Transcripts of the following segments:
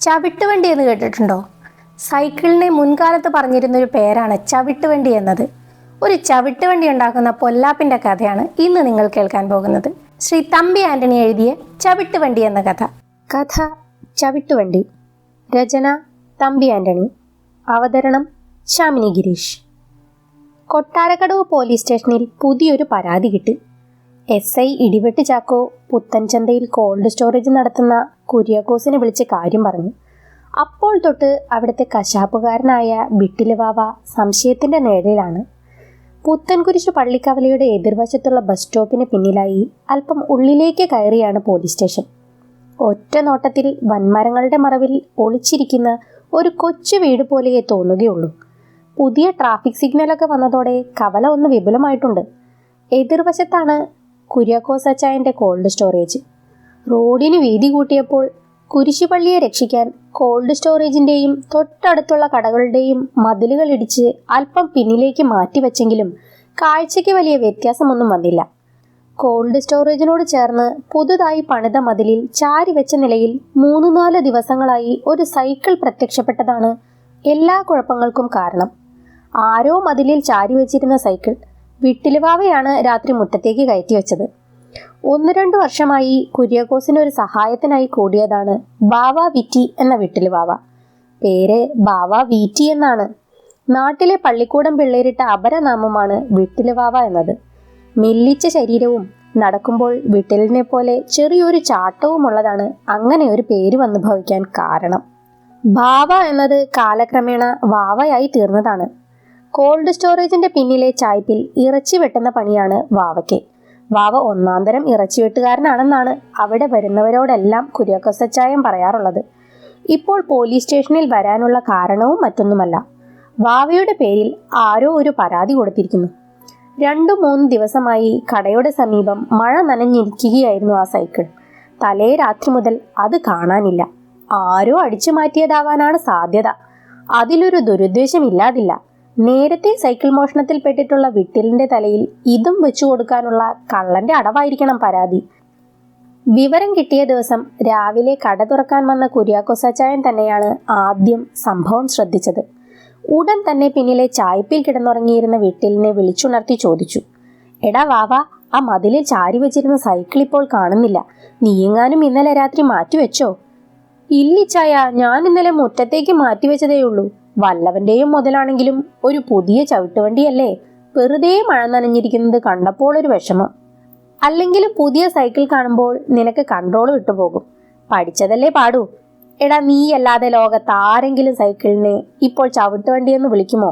ചവിട്ടുവണ്ടി എന്ന് കേട്ടിട്ടുണ്ടോ? സൈക്കിളിനെ മുൻകാലത്ത് പറഞ്ഞിരുന്ന ഒരു പേരാണ് ചവിട്ടുവണ്ടി എന്നത്. ഒരു ചവിട്ടുവണ്ടി ഉണ്ടാക്കുന്ന പൊല്ലാപ്പിന്റെ കഥയാണ് ഇന്ന് നിങ്ങൾ കേൾക്കാൻ പോകുന്നത്. ശ്രീ തമ്പി ആന്റണി എഴുതിയ ചവിട്ടുവണ്ടി എന്ന കഥ. കഥ ചവിട്ടുവണ്ടി. രചന തമ്പി ആന്റണി. അവതരണം ശാമിനി ഗിരീഷ്. കൊട്ടാരക്കടവ് പോലീസ് സ്റ്റേഷനിൽ പുതിയൊരു പരാതി കിട്ടി. എസ് ഐ ഇടിവെട്ട് ചാക്കോ പുത്തൻചന്തയിൽ കോൾഡ് സ്റ്റോറേജ് നടത്തുന്ന കുര്യാക്കോസിനെ വിളിച്ച് കാര്യം പറഞ്ഞു. അപ്പോൾ തൊട്ട് അവിടുത്തെ കശാപ്പുകാരനായ ബിട്ടിലുവാവ സംശയത്തിന്റെ നേടയിലാണ് പുത്തൻകുരിശ് പള്ളിക്കവലയുടെ എതിർവശത്തുള്ള ബസ് സ്റ്റോപ്പിന് പിന്നിലായി അല്പം ഉള്ളിലേക്ക് കയറിയാണ് പോലീസ് സ്റ്റേഷൻ ഒറ്റ നോട്ടത്തിൽ വൻമരങ്ങളുടെ മറവിൽ ഒളിച്ചിരിക്കുന്ന ഒരു കൊച്ചു വീട് പോലെയേ തോന്നുകയുള്ളൂ. പുതിയ ട്രാഫിക് സിഗ്നലൊക്കെ വന്നതോടെ കവല ഒന്ന് വിപുലമായിട്ടുണ്ട്. എതിർവശത്താണ് കുര്യാക്കോസ് അച്ചായന്റെ കോൾഡ് സ്റ്റോറേജ് റോഡിന് വീതി കൂട്ടിയപ്പോൾ കുരിശുപള്ളിയെ രക്ഷിക്കാൻ കോൾഡ് സ്റ്റോറേജിന്റെയും തൊട്ടടുത്തുള്ള കടകളുടെയും മതിലുകൾ ഇടിച്ച് അല്പം പിന്നിലേക്ക് മാറ്റിവെച്ചെങ്കിലും കാഴ്ചയ്ക്ക് വലിയ വ്യത്യാസമൊന്നും വന്നില്ല. കോൾഡ് സ്റ്റോറേജിനോട് ചേർന്ന് പുതുതായി പണിത മതിലിൽ ചാരി വെച്ച നിലയിൽ മൂന്ന് നാല് ദിവസങ്ങളായി ഒരു സൈക്കിൾ പ്രത്യക്ഷപ്പെട്ടതാണ് എല്ലാ കുഴപ്പങ്ങൾക്കും കാരണം. ആരോ മതിലിൽ ചാരി വെച്ചിരുന്ന സൈക്കിൾ വിട്ടിലുവാവയാണ് രാത്രി മുറ്റത്തേക്ക് കയറ്റി വെച്ചത് ഒന്ന് രണ്ടു വർഷമായി കുര്യാക്കോസിന് ഒരു സഹായത്തിനായി കൂടിയതാണ് ബാവ വിറ്റി എന്ന വിട്ടിലുവാവ. പേര് ബാവ വീറ്റി എന്നാണ്. നാട്ടിലെ പള്ളിക്കൂടം പിള്ളേരിട്ട അപരനാമമാണ് വിട്ടിലുവാവ എന്നത്. മില്ലിച്ച ശരീരവും നടക്കുമ്പോൾ വിട്ടിലിനെ പോലെ ചെറിയൊരു ചാട്ടവും ഉള്ളതാണ് അങ്ങനെ ഒരു പേര് വന്നു ഭവിക്കാൻ കാരണം. ബാവ എന്നത് കാലക്രമേണ വാവയായി തീർന്നതാണ്. കോൾഡ് സ്റ്റോറേജിന്റെ പിന്നിലെ ചായ്പിൽ ഇറച്ചി വെട്ടുന്ന പണിയാണ് വാവയ്ക്ക്. വാവ ഒന്നാന്തരം ഇറച്ചി വെട്ടുകാരനാണെന്നാണ് അവിടെ വരുന്നവരോടെല്ലാം കുര്യാക്കോസച്ചായം പറയാറുള്ളത്. ഇപ്പോൾ പോലീസ് സ്റ്റേഷനിൽ വരാനുള്ള കാരണവും മറ്റൊന്നുമല്ല. വാവയുടെ പേരിൽ ആരോ ഒരു പരാതി കൊടുത്തിരിക്കുന്നു. രണ്ടു മൂന്ന് ദിവസമായി കടയുടെ സമീപം മഴ നനഞ്ഞിരിക്കുകയായിരുന്നു ആ സൈക്കിൾ. തലേ രാത്രി മുതൽ അത് കാണാനില്ല. ആരോ അടിച്ചു മാറ്റിയതാവാനാണ് സാധ്യത. അതിലൊരു ദുരുദ്ദേശമില്ലാതില്ല. നേരത്തെ സൈക്കിൾ മോഷണത്തിൽ പെട്ടിട്ടുള്ള വിട്ടിലിന്റെ തലയിൽ ഇതും വെച്ചു കൊടുക്കാനുള്ള കള്ളന്റെ അടവായിരിക്കണം പരാതി. വിവരം കിട്ടിയ ദിവസം രാവിലെ കട തുറക്കാൻ വന്ന കുര്യാക്കോസച്ചായൻ തന്നെയാണ് ആദ്യം സംഭവം ശ്രദ്ധിച്ചത്. ഉടൻ തന്നെ പിന്നിലെ ചായ്പിൽ കിടന്നുറങ്ങിയിരുന്ന വിട്ടിലിനെ വിളിച്ചുണർത്തി ചോദിച്ചു. എടാ വാവ ആ മതിലിൽ ചാരി വെച്ചിരുന്ന സൈക്കിൾ ഇപ്പോൾ കാണുന്നില്ല. നീയെങ്ങാനും ഇന്നലെ രാത്രി മാറ്റിവെച്ചോ? ഇല്ലിച്ചായ ഞാൻ ഇന്നലെ മുറ്റത്തേക്ക് മാറ്റിവെച്ചതേയുള്ളൂ. വല്ലവന്റെയും മുതലാണെങ്കിലും ഒരു പുതിയ ചവിട്ടുവണ്ടിയല്ലേ? വെറുതെ മഴ നനഞ്ഞിരിക്കുന്നത് കണ്ടപ്പോൾ ഒരു വിഷമം. അല്ലെങ്കിൽ പുതിയ സൈക്കിൾ കാണുമ്പോൾ നിനക്ക് കൺട്രോൾ വിട്ടുപോകും. പഠിച്ചതല്ലേ പാടൂ. എടാ നീ അല്ലാതെ ലോകത്ത് ആരെങ്കിലും സൈക്കിളിനെ ഇപ്പോൾ ചവിട്ടുവണ്ടി എന്ന് വിളിക്കുമോ?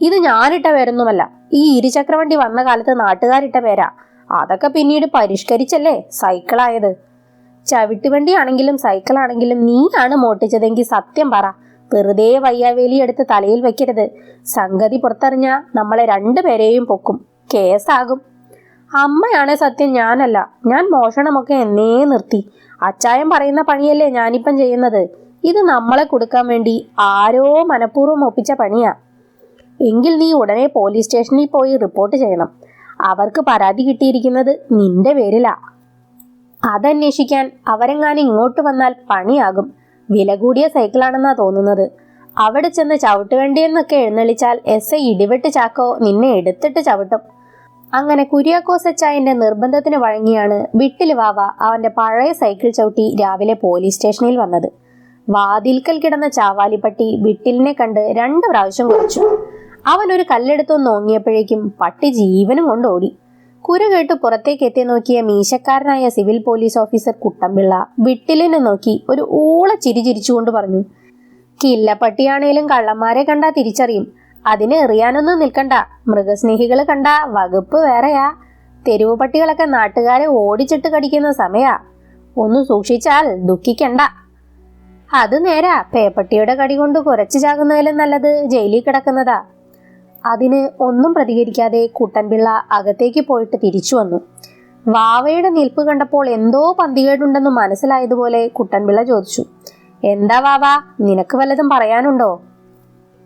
ഇത് ഞാനിട്ട പേരൊന്നുമല്ല. ഈ ഇരുചക്രവണ്ടി വന്ന കാലത്ത് നാട്ടുകാരിട്ട പേരാ. അതൊക്കെ പിന്നീട് പരിഷ്കരിച്ചല്ലേ സൈക്കിളായത്? ചവിട്ടുവണ്ടി ആണെങ്കിലും സൈക്കിൾ ആണെങ്കിലും നീയാണ് മോട്ടിച്ചതെങ്കിൽ സത്യം പറ. വെറുതെ വയ്യാവേലി എടുത്ത് തലയിൽ വെക്കരുത്. സംഗതി പുറത്തറിഞ്ഞ നമ്മളെ രണ്ടുപേരെയും പൊക്കും. കേസാകും. അമ്മയാണ് സത്യം ഞാനല്ല. ഞാൻ മോഷണമൊക്കെ എന്നേ നിർത്തി. അച്ചായം പറയുന്ന പണിയല്ലേ ഞാനിപ്പം ചെയ്യുന്നത്? ഇത് നമ്മളെ കൊടുക്കാൻ വേണ്ടി ആരോ മനഃപൂർവം ഒപ്പിച്ച പണിയാ. എങ്കിൽ നീ ഉടനെ പോലീസ് സ്റ്റേഷനിൽ പോയി റിപ്പോർട്ട് ചെയ്യണം. അവർക്ക് പരാതി കിട്ടിയിരിക്കുന്നത് നിന്റെ പേരിലാ. അതന്വേഷിക്കാൻ അവരെങ്ങാനും ഇങ്ങോട്ട് വന്നാൽ പണിയാകും. വില കൂടിയ സൈക്കിളാണെന്നാ തോന്നുന്നത്. അവിടെ ചെന്ന് ചവിട്ടുവണ്ടിയെന്നൊക്കെ എഴുന്നള്ളിച്ചാൽ എസ് ഐ ഇടിവെട്ട് ചാക്കോ നിന്നെ എടുത്തിട്ട് ചവിട്ടും. അങ്ങനെ കുര്യാക്കോസച്ചായന്റെ നിർബന്ധത്തിന് വഴങ്ങിയാണ് വിട്ടിൽ വാവ അവന്റെ പഴയ സൈക്കിൾ ചവിട്ടി രാവിലെ പോലീസ് സ്റ്റേഷനിൽ വന്നത്. വാതിൽക്കൽ കിടന്ന ചാവാലിപ്പട്ടി വിട്ടിലിനെ കണ്ട് രണ്ട് പ്രാവശ്യം കുറച്ചു. അവൻ ഒരു കല്ലെടുത്തു നോങ്ങിയപ്പോഴേക്കും പട്ടി ജീവനും കൊണ്ടോടി കുര കേട്ട് പുറത്തേക്ക് എത്തി നോക്കിയ മീശക്കാരനായ സിവിൽ പോലീസ് ഓഫീസർ കുട്ടമ്പിള്ള വിട്ടിലിനെ നോക്കി ഒരു ഊള ചിരി ചിരിച്ചുകൊണ്ട് പറഞ്ഞു കില്ലപ്പട്ടിയാണേലും കള്ളന്മാരെ കണ്ടാ തിരിച്ചറിയും. അതിനെ എറിയാനൊന്നും നിൽക്കണ്ട. മൃഗസ്നേഹികൾ കണ്ട വകുപ്പ് വേറെയാ. തെരുവ് പട്ടികളൊക്കെ നാട്ടുകാരെ ഓടിച്ചിട്ട് കടിക്കുന്ന സമയാ. ഒന്ന് സൂക്ഷിച്ചാൽ ദുഃഖിക്കണ്ട. അത് നേരാ. പേപ്പട്ടിയുടെ കടി കൊണ്ട് കുറച്ചു ചാകുന്നതിലും നല്ലത് ജയിലിൽ കിടക്കുന്നതാ. അതിന് ഒന്നും പ്രതികരിക്കാതെ കുട്ടൻപിള്ള അകത്തേക്ക് പോയിട്ട് തിരിച്ചു വന്നു. വാവയുടെ നിൽപ്പ് കണ്ടപ്പോൾ എന്തോ പന്തികേടുണ്ടെന്ന് മനസ്സിലായതുപോലെ കുട്ടൻപിള്ള ചോദിച്ചു എന്താ വാവ നിനക്ക് വല്ലതും പറയാനുണ്ടോ?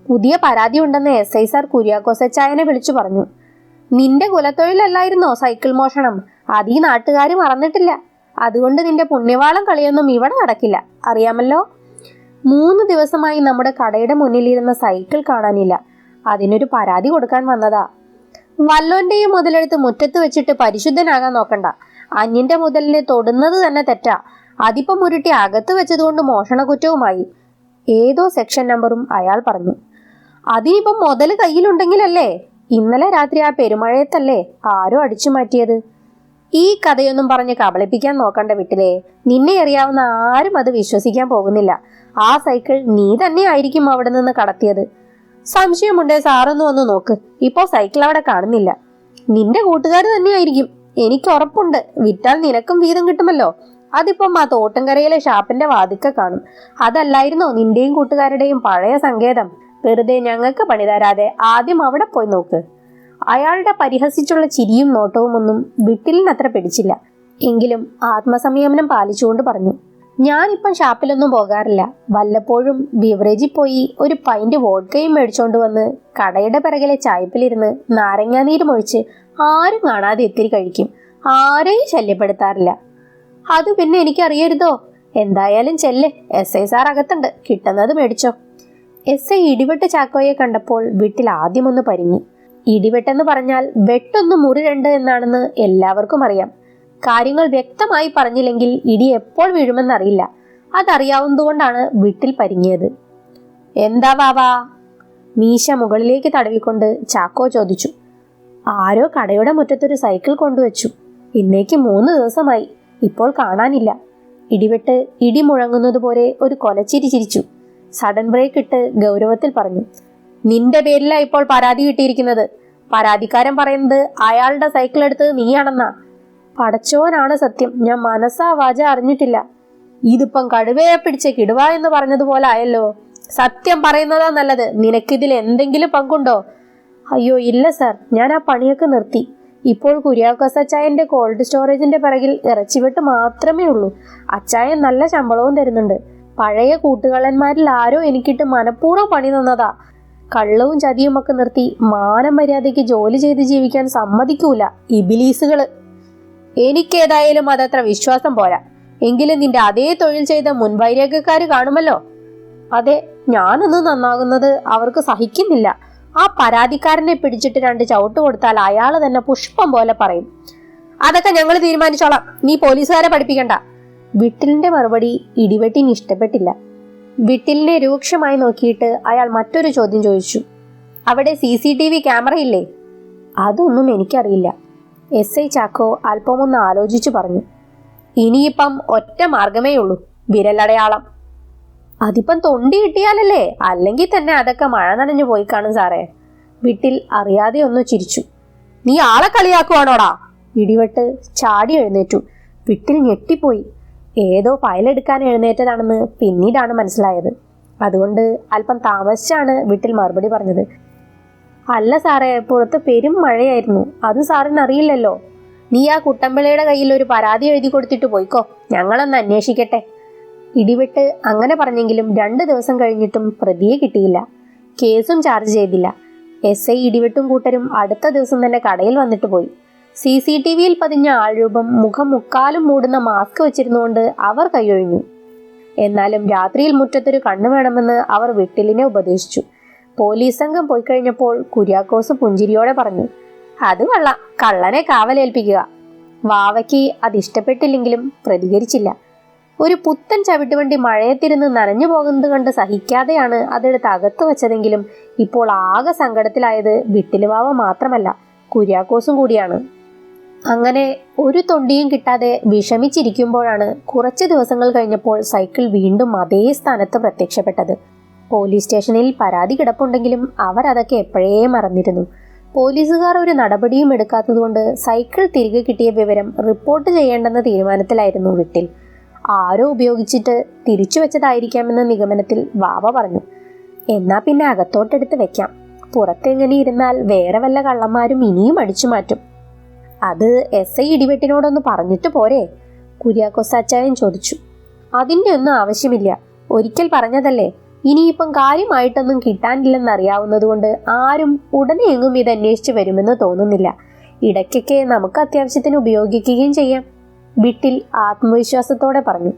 പുതിയ പരാതി ഉണ്ടെന്ന് എസ് ഐ സാർ കുര്യാക്കോസച്ചായനെ വിളിച്ചു പറഞ്ഞു. നിന്റെ കുലത്തൊഴിലല്ലായിരുന്നോ സൈക്കിൾ മോഷണം? അത് ഈ നാട്ടുകാർ മറന്നിട്ടില്ല. അതുകൊണ്ട് നിന്റെ പുണ്യവാളം കളിയൊന്നും ഇവിടെ നടക്കില്ല. അറിയാമല്ലോ? മൂന്ന് ദിവസമായി നമ്മുടെ കടയുടെ മുന്നിലിരുന്ന സൈക്കിൾ കാണാനില്ല. അതിനൊരു പരാതി കൊടുക്കാൻ വന്നതാ. വല്ലോന്റെയും മുതലെടുത്ത് മുറ്റത്ത് വെച്ചിട്ട് പരിശുദ്ധനാകാൻ നോക്കണ്ട. അന്യന്റെ മുതലിനെ തൊടുന്നത് തന്നെ തെറ്റാ. അതിപ്പം ഉരുട്ടി അകത്ത് വെച്ചതുകൊണ്ട് മോഷണകുറ്റവുമായി. ഏതോ സെക്ഷൻ നമ്പറും അയാൾ പറഞ്ഞു. അതിനിപ്പം മുതൽ കയ്യിലുണ്ടെങ്കിലല്ലേ? ഇന്നലെ രാത്രി ആ പെരുമഴയത്തല്ലേ ആരോ അടിച്ചു മാറ്റിയത്? ഈ കഥയൊന്നും പറഞ്ഞ് കബളിപ്പിക്കാൻ നോക്കണ്ട വീട്ടിലെ. നിന്നെ അറിയാവുന്ന ആരും അത് വിശ്വസിക്കാൻ പോകുന്നില്ല. ആ സൈക്കിൾ നീ തന്നെ ആയിരിക്കും അവിടെ നിന്ന് കടത്തിയത്. സംശയമുണ്ടേ സാറൊന്ന് വന്ന് നോക്ക്. ഇപ്പോ സൈക്കിൾ അവിടെ കാണുന്നില്ല. നിന്റെ കൂട്ടുകാർ തന്നെയായിരിക്കും. എനിക്ക് ഉറപ്പുണ്ട്. വിറ്റാൽ നിനക്കും വീതം കിട്ടുമല്ലോ. അതിപ്പം ആ തോട്ടുംകരയിലെ ഷാപ്പിന്റെ വാതിക്ക കാണും. അതല്ലായിരുന്നോ നിന്റെയും കൂട്ടുകാരുടെയും പഴയ സങ്കേതം? വെറുതെ ഞങ്ങൾക്ക് പണി തരാതെ ആദ്യം അവിടെ പോയി നോക്ക്. അയാളുടെ പരിഹസിച്ചുള്ള ചിരിയും നോട്ടവും ഒന്നും വിട്ടിലിനത്ര പിടിച്ചില്ല. എങ്കിലും ആത്മസംയമനം പാലിച്ചുകൊണ്ട് പറഞ്ഞു. ഞാനിപ്പം ഷാപ്പിലൊന്നും പോകാറില്ല. വല്ലപ്പോഴും ബിവറേജിൽ പോയി ഒരു പൈന്റ് വോഡ്കയും മേടിച്ചോണ്ട് വന്ന് കടയുടെ പിറകിലെ ചായപ്പിലിരുന്ന് നാരങ്ങാനീരും ഒഴിച്ച് ആരും കാണാതെ എത്തിരി കഴിക്കും. ആരെയും ശല്യപ്പെടുത്താറില്ല. അത് പിന്നെ എനിക്കറിയരുതോ? എന്തായാലും ചെല്ല്. എസ് ഐ സാർ അകത്തുണ്ട്. കിട്ടുന്നത് മേടിച്ചോ. എസ് ഐ ഇടിവെട്ട് ചാക്കോയെ കണ്ടപ്പോൾ വീട്ടിൽ ആദ്യമൊന്ന് പരിങ്ങി. ഇടിവെട്ടെന്ന് പറഞ്ഞാൽ വെട്ടൊന്ന് മുറി രണ്ട് എന്നാണെന്ന് എല്ലാവർക്കും അറിയാം. കാര്യങ്ങൾ വ്യക്തമായി പറഞ്ഞില്ലെങ്കിൽ ഇടി എപ്പോൾ വീഴുമെന്നറിയില്ല. അതറിയാവുന്നതുകൊണ്ടാണ് വീട്ടിൽ പരിങ്ങിയത്. എന്താ വാവാ മീശ മുകളിലേക്ക് തടവിക്കൊണ്ട് ചാക്കോ ചോദിച്ചു. ആരോ കടയുടെ മുറ്റത്തൊരു സൈക്കിൾ കൊണ്ടുവച്ചു. ഇന്നേക്ക് മൂന്ന് ദിവസമായി. ഇപ്പോൾ കാണാനില്ല. ഇടിവെട്ട് ഇടി മുഴങ്ങുന്നത് പോലെ ഒരു കൊലച്ചിരി ചിരിച്ചു. സഡൻ ബ്രേക്ക് ഇട്ട് ഗൗരവത്തിൽ പറഞ്ഞു. നിന്റെ പേരിലാ ഇപ്പോൾ പരാതി കിട്ടിയിരിക്കുന്നത്. പരാതിക്കാരൻ പറയുന്നത് അയാളുടെ സൈക്കിൾ എടുത്തത് നീയാണെന്നാ. പടച്ചോനാണ് സത്യം. ഞാൻ മനസ്സാ വാച അറിഞ്ഞിട്ടില്ല. ഇതിപ്പം കടുവയെ പിടിച്ച കിടുവ എന്ന് പറഞ്ഞതുപോലെ ആയല്ലോ. സത്യം പറയുന്നതാ നല്ലത്. നിനക്കിതിൽ എന്തെങ്കിലും പങ്കുണ്ടോ? അയ്യോ ഇല്ല സാർ. ഞാൻ ആ പണിയൊക്കെ നിർത്തി. ഇപ്പോൾ കുര്യാക്കോസ് അച്ചായന്റെ കോൾഡ് സ്റ്റോറേജിന്റെ പിറകിൽ ഇറച്ചിവെട്ട് മാത്രമേ ഉള്ളൂ. അച്ചായൻ നല്ല ശമ്പളവും തരുന്നുണ്ട്. പഴയ കൂട്ടുകളന്മാരിൽ ആരോ എനിക്കിട്ട് മനഃപൂർവം പണി തന്നതാ. കള്ളവും ചതിയുമൊക്കെ നിർത്തി മാനം മര്യാദയ്ക്ക് ജോലി ചെയ്ത് ജീവിക്കാൻ സമ്മതിക്കൂല. ഇബിലീസുകൾ. എനിക്കേതായാലും അതത്ര വിശ്വാസം പോരാ. എങ്കിലും നിന്റെ അതേ തൊഴിൽ ചെയ്ത മുൻവൈരാഗ്യക്കാര് കാണുമല്ലോ. അതെ ഞാനൊന്ന് നന്നാകുന്നത് അവർക്ക് സഹിക്കുന്നില്ല. ആ പരാതിക്കാരനെ പിടിച്ചിട്ട് രണ്ട് ചവിട്ട് കൊടുത്താൽ അയാൾ തന്നെ പുഷ്പം പോലെ പറയും. അതൊക്കെ ഞങ്ങൾ തീരുമാനിച്ചോളാം. നീ പോലീസുകാരെ പഠിപ്പിക്കണ്ട. വിട്ടിലിന്റെ മറുപടി ഇടിവെട്ടിന് ഇഷ്ടപ്പെട്ടില്ല. വിട്ടിലിനെ രൂക്ഷമായി നോക്കിയിട്ട് അയാൾ മറ്റൊരു ചോദ്യം ചോദിച്ചു. അവിടെ C C T V camera ഇല്ലേ അതൊന്നും എനിക്കറിയില്ല. എസ് ഐ ചാക്കോ അല്പമൊന്ന് ആലോചിച്ചു പറഞ്ഞു. ഇനിയിപ്പം ഒറ്റ മാർഗമേ ഉള്ളൂ വിരലടയാളം. അതിപ്പം തൊണ്ടി കിട്ടിയാലല്ലേ? അല്ലെങ്കിൽ തന്നെ അതൊക്കെ മഴ നനഞ്ഞു പോയി കാണും സാറേ. വീട്ടിൽ അറിയാതെ ഒന്ന് ചിരിച്ചു. നീ ആളെ കളിയാക്കുവാണോടാ? ഇടിവെട്ട് ചാടി എഴുന്നേറ്റു. വിട്ടിൽ ഞെട്ടിപ്പോയി. ഏതോ ഫയലെടുക്കാൻ എഴുന്നേറ്റതാണെന്ന് പിന്നീടാണ് മനസ്സിലായത്. അതുകൊണ്ട് അല്പം താമസിച്ചാണ് വീട്ടിൽ മറുപടി പറഞ്ഞത്. അല്ല സാറേ പുറത്ത് പെരും മഴയായിരുന്നു. അത് സാറിന് അറിയില്ലല്ലോ നീ ആ കുട്ടമ്പിളയുടെ കയ്യിൽ ഒരു പരാതി എഴുതി കൊടുത്തിട്ട് പോയിക്കോ. ഞങ്ങളൊന്ന് അന്വേഷിക്കട്ടെ. ഇടിവിട്ട് അങ്ങനെ പറഞ്ഞെങ്കിലും രണ്ട് ദിവസം കഴിഞ്ഞിട്ടും പ്രതിയെ കിട്ടിയില്ല. കേസും ചാർജ് ചെയ്തില്ല. എസ് ഐ ഇടിവെട്ടും കൂട്ടരും അടുത്ത ദിവസം തന്നെ കടയിൽ വന്നിട്ട് പോയി. സി സി ടി വിയിൽ പതിഞ്ഞ ആൾരൂപം മുഖം മുക്കാലും മൂടുന്ന മാസ്ക് വെച്ചിരുന്നുകൊണ്ട് അവർ കൈയൊഴിഞ്ഞു. എന്നാലും രാത്രിയിൽ മുറ്റത്തൊരു കണ്ണു വേണമെന്ന് അവർ വിട്ടിലിനെ ഉപദേശിച്ചു. പോലീസ് സംഘം പോയി കഴിഞ്ഞപ്പോൾ കുര്യാക്കോസ് പുഞ്ചിരിയോടെ പറഞ്ഞു അത് കൊള്ളാം. കള്ളനെ കാവലേൽപ്പിക്കുക. വാവയ്ക്ക് അത് ഇഷ്ടപ്പെട്ടില്ലെങ്കിലും പ്രതികരിച്ചില്ല. ഒരു പുത്തൻ ചവിട്ടുവണ്ടി മഴയത്തിരുന്ന് നനഞ്ഞു പോകുന്നത് കണ്ട് സഹിക്കാതെയാണ് അതെടുത്ത് അകത്ത് വെച്ചതെങ്കിലും ഇപ്പോൾ ആകെ സങ്കടത്തിലായത് വിട്ടിലുവാവ മാത്രമല്ല കുര്യാക്കോസും കൂടിയാണ്. അങ്ങനെ ഒരു തൊണ്ടിയും കിട്ടാതെ വിഷമിച്ചിരിക്കുമ്പോഴാണ് കുറച്ച് ദിവസങ്ങൾ കഴിഞ്ഞപ്പോൾ സൈക്കിൾ വീണ്ടും അതേ സ്ഥാനത്ത് പ്രത്യക്ഷപ്പെട്ടത്. പോലീസ് സ്റ്റേഷനിൽ പരാതി കിടപ്പുണ്ടെങ്കിലും അവർ അതൊക്കെ എപ്പോഴേ മറന്നിരുന്നു. പോലീസുകാർ ഒരു നടപടിയും എടുക്കാത്തതുകൊണ്ട് സൈക്കിൾ തിരികെ കിട്ടിയ വിവരം റിപ്പോർട്ട് ചെയ്യേണ്ടെന്ന തീരുമാനത്തിലായിരുന്നു വിട്ടിൽ. ആരോ ഉപയോഗിച്ചിട്ട് തിരിച്ചു വെച്ചതായിരിക്കാമെന്ന നിഗമനത്തിൽ വാവ പറഞ്ഞു. എന്നാ പിന്നെ അകത്തോട്ടെടുത്ത് വെക്കാം. പുറത്തെങ്ങനെ ഇരുന്നാൽ വേറെ വല്ല കള്ളന്മാരും ഇനിയും അടിച്ചു മാറ്റും. അത് എസ് ഐ ഇടിവെട്ടിനോടൊന്ന് പറഞ്ഞിട്ട് പോരെ? കുര്യാക്കോസ് അച്ചായൻ ചോദിച്ചു. അതിന്റെ ഒന്നും ആവശ്യമില്ല. ഒരിക്കൽ പറഞ്ഞതല്ലേ? ഇനിയിപ്പം കാര്യമായിട്ടൊന്നും കിട്ടാനില്ലെന്നറിയാവുന്നതുകൊണ്ട് ആരും ഉടനെ എങ്ങും ഇത് അന്വേഷിച്ച് വരുമെന്ന് തോന്നുന്നില്ല. ഇടയ്ക്കൊക്കെ നമുക്ക് അത്യാവശ്യത്തിന് ഉപയോഗിക്കുകയും ചെയ്യാം വിട്ടിൽ ആത്മവിശ്വാസത്തോടെ പറഞ്ഞു.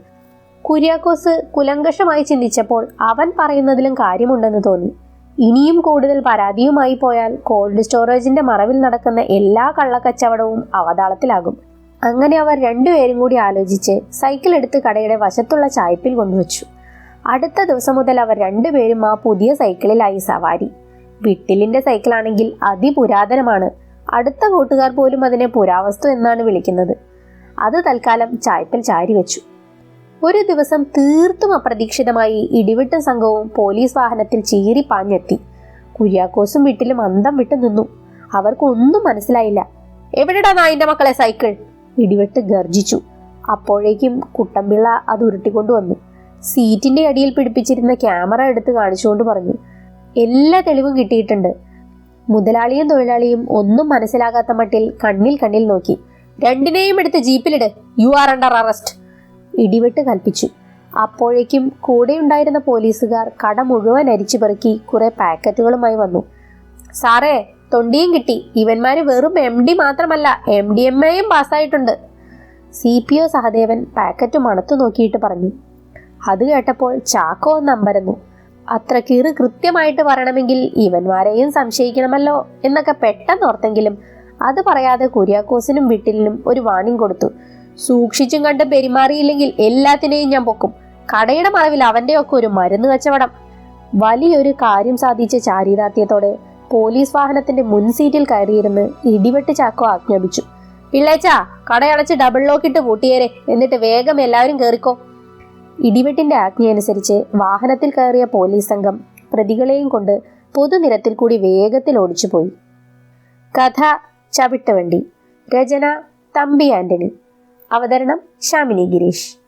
കുര്യാക്കോസ് കുലങ്കഷമായി ചിന്തിച്ചപ്പോൾ അവൻ പറയുന്നതിലും കാര്യമുണ്ടെന്ന് തോന്നി. ഇനിയും കൂടുതൽ പരാതിയുമായി പോയാൽ കോൾഡ് സ്റ്റോറേജിന്റെ മറവിൽ നടക്കുന്ന എല്ലാ കള്ളക്കച്ചവടവും അവതാളത്തിലാകും. അങ്ങനെ അവർ രണ്ടുപേരും കൂടി ആലോചിച്ച് സൈക്കിൾ എടുത്ത് കടയുടെ വശത്തുള്ള ചായപ്പിൽ കൊണ്ടുവച്ചു. അടുത്ത ദിവസം മുതൽ അവർ രണ്ടുപേരും ആ പുതിയ സൈക്കിളിലായി സവാരി. വിട്ടിലിന്റെ സൈക്കിളാണെങ്കിൽ അതിപുരാതനമാണ്. അടുത്ത കൂട്ടുകാർ പോലും അതിനെ പുരാവസ്തു എന്നാണ് വിളിക്കുന്നത്. അത് തൽക്കാലം ചായ്പൽ ചാരി വെച്ചു. ഒരു ദിവസം തീർത്തും അപ്രതീക്ഷിതമായി ഇടിവിട്ട സംഘവും പോലീസ് വാഹനത്തിൽ ചീറി പാഞ്ഞെത്തി. കുര്യാക്കോസും വീട്ടിലും അന്തം വിട്ടു നിന്നു. അവർക്കൊന്നും മനസ്സിലായില്ല. എവിടെടാ നായിന്റെ മക്കളെ സൈക്കിൾ? ഇടിവെട്ട് ഗർജിച്ചു. അപ്പോഴേക്കും കുട്ടമ്പിള്ള അത് ഉരുട്ടിക്കൊണ്ടു വന്നു സീറ്റിന്റെ അടിയിൽ പിടിപ്പിച്ചിരുന്ന ക്യാമറ എടുത്ത് കാണിച്ചുകൊണ്ട് പറഞ്ഞു എല്ലാ തെളിവും കിട്ടിയിട്ടുണ്ട്. മുതലാളിയും തൊഴിലാളിയും ഒന്നും മനസ്സിലാകാത്ത മട്ടിൽ കണ്ണിൽ കണ്ണിൽ നോക്കി രണ്ടിനെയും എടുത്ത് ജീപ്പിലിട് യു ആർ അണ്ടർ അറസ്റ്റ് ഇടിവെട്ട് കൽപ്പിച്ചു. അപ്പോഴേക്കും കൂടെ ഉണ്ടായിരുന്ന പോലീസുകാർ കട മുഴുവൻ അരിച്ചു പെറുക്കി കുറെ പാക്കറ്റുകളുമായി വന്നു. സാറേ തൊണ്ടിയും കിട്ടി. ഇവന്മാര് വെറും എം ഡി മാത്രമല്ല എം ഡി എം എയും പാസ്സായിട്ടുണ്ട്. C P O Sahadevan packet മണത്തു നോക്കിയിട്ട് പറഞ്ഞു അത് കേട്ടപ്പോൾ ചാക്കോ നമ്പരന്നു. അത്ര കിറു കൃത്യമായിട്ട് പറയണമെങ്കിൽ ഇവന്മാരെയും സംശയിക്കണമല്ലോ എന്നൊക്കെ പെട്ടെന്ന് ഓർത്തെങ്കിലും അത് പറയാതെ കുര്യാക്കോസിനും വീട്ടിലിനും ഒരു വാണിംഗ് കൊടുത്തു. സൂക്ഷിച്ചും കണ്ട് പെരുമാറിയില്ലെങ്കിൽ എല്ലാത്തിനെയും ഞാൻ പൊക്കും. കടയുടെ മറവിൽ അവന്റെ ഒക്കെ ഒരു മരുന്ന് കച്ചവടം. വലിയൊരു കാര്യം സാധിച്ച ചാരിതാർത്ഥ്യത്തോടെ പോലീസ് വാഹനത്തിന്റെ മുൻ സീറ്റിൽ കയറിയിരുന്ന് ഇടിവെട്ട് ചാക്കോ ആജ്ഞാപിച്ചു. പിള്ളേച്ചാ കടയടച്ച് ഡബിൾ ലോക്കിട്ട് പൂട്ടിയേരെ. എന്നിട്ട് വേഗം എല്ലാവരും കേറിക്കോ. ഇടിവെട്ടിന്റെ ആജ്ഞയനുസരിച്ച് വാഹനത്തിൽ കയറിയ പോലീസ് സംഘം പ്രതികളെയും കൊണ്ട് പൊതുനിരത്തിൽ കൂടി വേഗത്തിൽ ഓടിച്ചുപോയി. കഥ ചവിട്ടുവണ്ടി. രചന തമ്പി ആന്റണി. അവതരണം ശാമിനി ഗിരീഷ്.